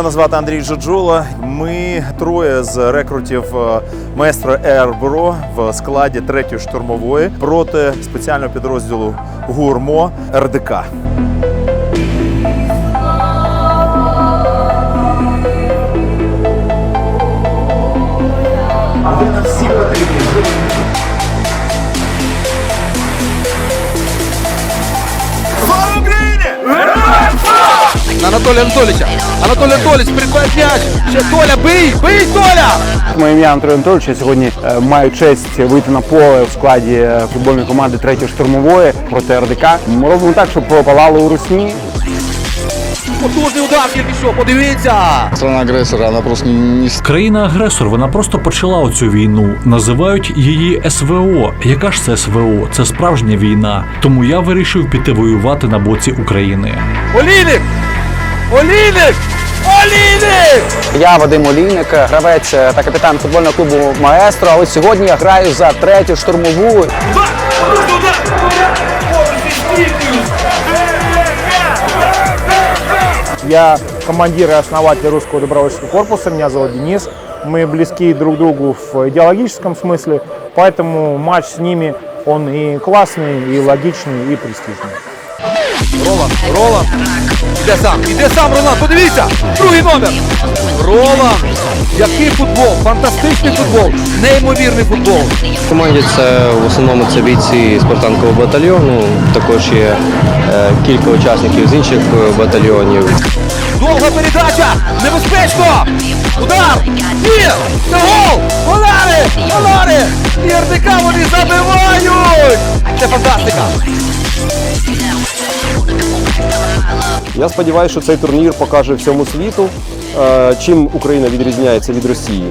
Мене звати Андрій Джаджула. Ми троє з рекрутів майстра Ербро в складі третьої штурмової проти спеціального підрозділу ГУРМО РДК. Анатолія Анатолійовича. Анатолій Анатолійович, прикривай м'яч. Ще Толя, бий, бий, Толя! Моє ім'я Анатолій Анатолійович. Я сьогодні е, маю честь вийти на поле в складі е, футбольної команди третьої штурмової проти РДК. Ми робимо так, щоб пропалали у русні. Потужний удар тільки що, подивіться! Страна агрессора, она просто не Країна-агресор, вона просто почала оцю війну. Називають її СВО. Яка ж це СВО? Це справжня війна. Тому я вирішив піти воювати на боці України. Олійник! Олійник! Олійник! Я Вадим Олійник, гравець е, та капітан футбольного клубу Маестро. А от сьогодні я граю за третю штурмову. Я командир и основатель русского добровольческого корпуса, меня зовут Денис. Мы близки друг другу в идеологическом смысле, поэтому матч с ними, он и классный, и логичный, и престижный. Ролан, Ролан. Іде сам, іде сам Ролан, подивіться! Другий номер! Ролан! Який футбол! Фантастичний футбол! Неймовірний футбол! В команді це в основному це бійці спартанкового батальйону. Також є е, кілька учасників з інших е, батальйонів. Довга передача! Небезпечно! Удар! Ні! Це гол! Удари! Удари! І вони забивають! Це фантастика! Я сподіваюся, що цей турнір покаже всьому світу, е, чим Україна відрізняється від Росії.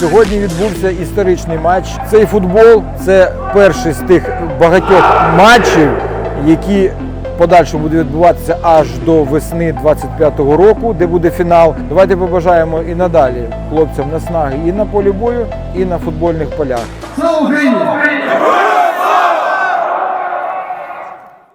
Сьогодні відбувся історичний матч. Цей футбол це перший з тих багатьох матчів, які подальшому буде відбуватися аж до весни 25-го року, де буде фінал. Давайте побажаємо і надалі хлопцям наснаги і на полі бою, і на футбольних полях. Слава Україні!